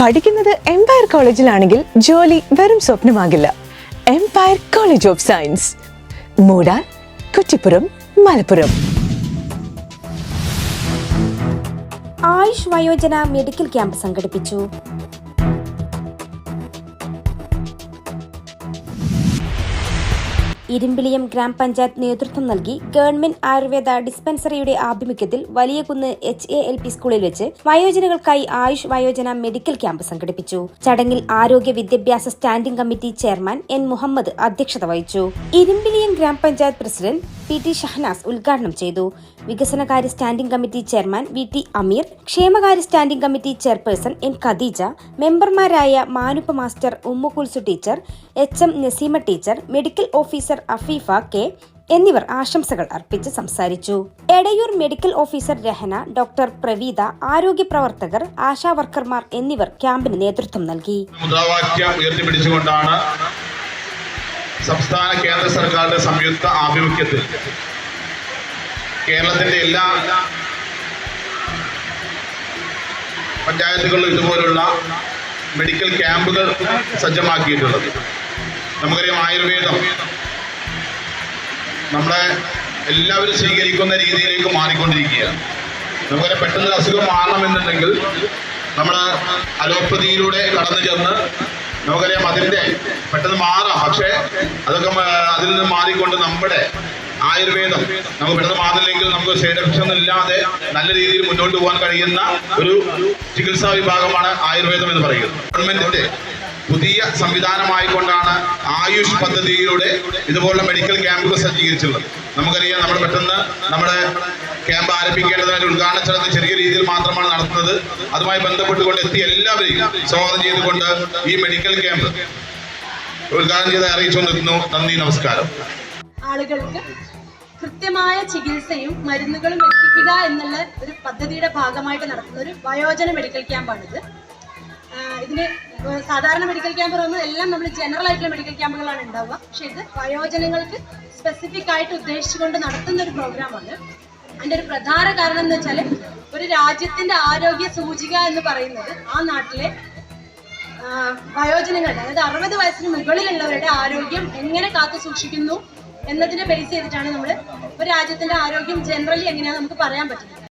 പഠിക്കുന്നത് എംപയർ കോളേജിലാണെങ്കിൽ ജോലി വെറും സ്വപ്നമാകില്ല. Empire college of science Moodar Kuttippuram Malappuram. Ayush വയോജന മെഡിക്കൽ ക്യാമ്പ് സംഘടിപ്പിച്ചു. ഇരുമ്പിളിയം ഗ്രാമപഞ്ചായത്ത് നേതൃത്വം നൽകി ഗവൺമെന്റ് ആയുർവേദ ഡിസ്പെൻസറിയുടെ ആഭിമുഖ്യത്തിൽ Valiyakunnu H A L P സ്കൂളിൽ വെച്ച് വയോജനങ്ങൾക്കായി ആയുഷ് വയോജന മെഡിക്കൽ ക്യാമ്പ് സംഘടിപ്പിച്ചു. ചടങ്ങിൽ ആരോഗ്യ വിദ്യാഭ്യാസ standing committee chairman N Muhammad അധ്യക്ഷത വഹിച്ചു. ഇരുമ്പിളിയം ഗ്രാമപഞ്ചായത്ത് പ്രസിഡന്റ് പി ടി ഷഹനാസ് ഉദ്ഘാടനം ചെയ്തു. വികസനകാര്യ standing committee chairman V T Ameer ക്ഷേമകാര്യ standing committee chairperson N Khadeeja മെമ്പർമാരായ Manuppa master Ummukulsu teacher H M Naseema teacher medical officer Afeefa K എന്നിവർ ആശംസകൾ അർപ്പിച്ച് സംസാരിച്ചു. Edayur medical officer Rehana doctor Praveetha ആരോഗ്യ പ്രവർത്തകർ ആശാ വർക്കർമാർ എന്നിവർ ക്യാമ്പിന് നേതൃത്വം നൽകി. മുദ്രാവാക്യം ഉയർത്തിപ്പിടിച്ചുകൊണ്ടാണ് സംസ്ഥാന കേന്ദ്ര സർക്കാരിന്റെ സംയുക്ത ആഭിമുഖ്യത്തിൽ. കേരളത്തിന്റെ എല്ലാ പഞ്ചായത്തുകളിലും ഇതുപോലുള്ള മെഡിക്കൽ ക്യാമ്പുകൾ സജ്ജമാക്കിയിട്ടുള്ളത്. നമുക്കറിയാം ആയുർവേദം നമ്മളെ എല്ലാവരും സ്വീകരിക്കുന്ന രീതിയിലേക്ക് മാറിക്കൊണ്ടിരിക്കുകയാണ്. നമുക്കറിയാം പെട്ടെന്ന് അസുഖം മാറണമെന്നുണ്ടെങ്കിൽ നമ്മൾ അലോപ്പതിയിലൂടെ കടന്നു ചെന്ന് നമുക്കറിയാം അതിന്റെ പെട്ടെന്ന് മാറാം. പക്ഷേ അതൊക്കെ അതിൽ നിന്ന് മാറിക്കൊണ്ട് നമ്മുടെ ആയുർവേദം നമുക്ക് പെട്ടെന്ന് മാറില്ലെങ്കിൽ നമുക്ക് സൈഡ് എഫക്ഷൻ ഇല്ലാതെ നല്ല രീതിയിൽ മുന്നോട്ട് പോകാൻ കഴിയുന്ന ഒരു ചികിത്സാ വിഭാഗമാണ് ആയുർവേദം എന്ന് പറയുന്നത്. ഗവൺമെന്റിന്റെ പുതിയ സംവിധാനമായിക്കൊണ്ടാണ് ആയുഷ് പദ്ധതിയിലൂടെ ഇതുപോലുള്ള മെഡിക്കൽ ക്യാമ്പുകൾ സജ്ജീകരിച്ചിട്ടുള്ളത്. നമുക്കറിയാം നമ്മൾ പെട്ടെന്ന് നമ്മുടെ ക്യാമ്പ് ആരംഭിക്കേണ്ടതിനാൽ ഉദ്ഘാടന ചടങ്ങ് ചെറിയ രീതിയിൽ മാത്രമാണ് നടത്തുന്നത്. അതുമായി ബന്ധപ്പെട്ടുകൊണ്ട് എത്തിയ എല്ലാവരെയും സ്വാഗതം ചെയ്തുകൊണ്ട് ഈ മെഡിക്കൽ ക്യാമ്പ് ഉദ്ഘാടനം ചെയ്ത് അറിയിച്ചു നിർത്തുന്നു നന്ദി നമസ്കാരം. ആളുകൾക്ക് കൃത്യമായ ചികിത്സയും മരുന്നുകളും എത്തിക്കുക എന്നുള്ള ഒരു പദ്ധതിയുടെ ഭാഗമായിട്ട് നടത്തുന്ന ഒരു വയോജന മെഡിക്കൽ ക്യാമ്പാണിത് ഇതിന് സാധാരണ മെഡിക്കൽ ക്യാമ്പ് പറയുന്നത് എല്ലാം നമ്മൾ ജനറൽ ആയിട്ടുള്ള മെഡിക്കൽ ക്യാമ്പുകളാണ് ഉണ്ടാവുക. പക്ഷേ ഇത് വയോജനങ്ങൾക്ക് സ്പെസിഫിക് ആയിട്ട് ഉദ്ദേശിച്ചുകൊണ്ട് നടത്തുന്ന ഒരു പ്രോഗ്രാമാണ് അതിന്റെ ഒരു പ്രധാന കാരണം എന്ന് വെച്ചാൽ ഒരു രാജ്യത്തിന്റെ ആരോഗ്യ സൂചിക എന്ന് പറയുന്നത് ആ നാട്ടിലെ വയോജനങ്ങളുടെ അതായത് അറുപത് വയസ്സിന് മുകളിലുള്ളവരുടെ ആരോഗ്യം എങ്ങനെ കാത്തു സൂക്ഷിക്കുന്നു എന്നതിനെ ബേസ് ചെയ്തിട്ടാണ് നമ്മൾ ഒരു രാജ്യത്തിന്റെ ആരോഗ്യം ജനറലി എങ്ങനെയാണെന്ന് നമുക്ക് പറയാൻ പറ്റുന്നത്.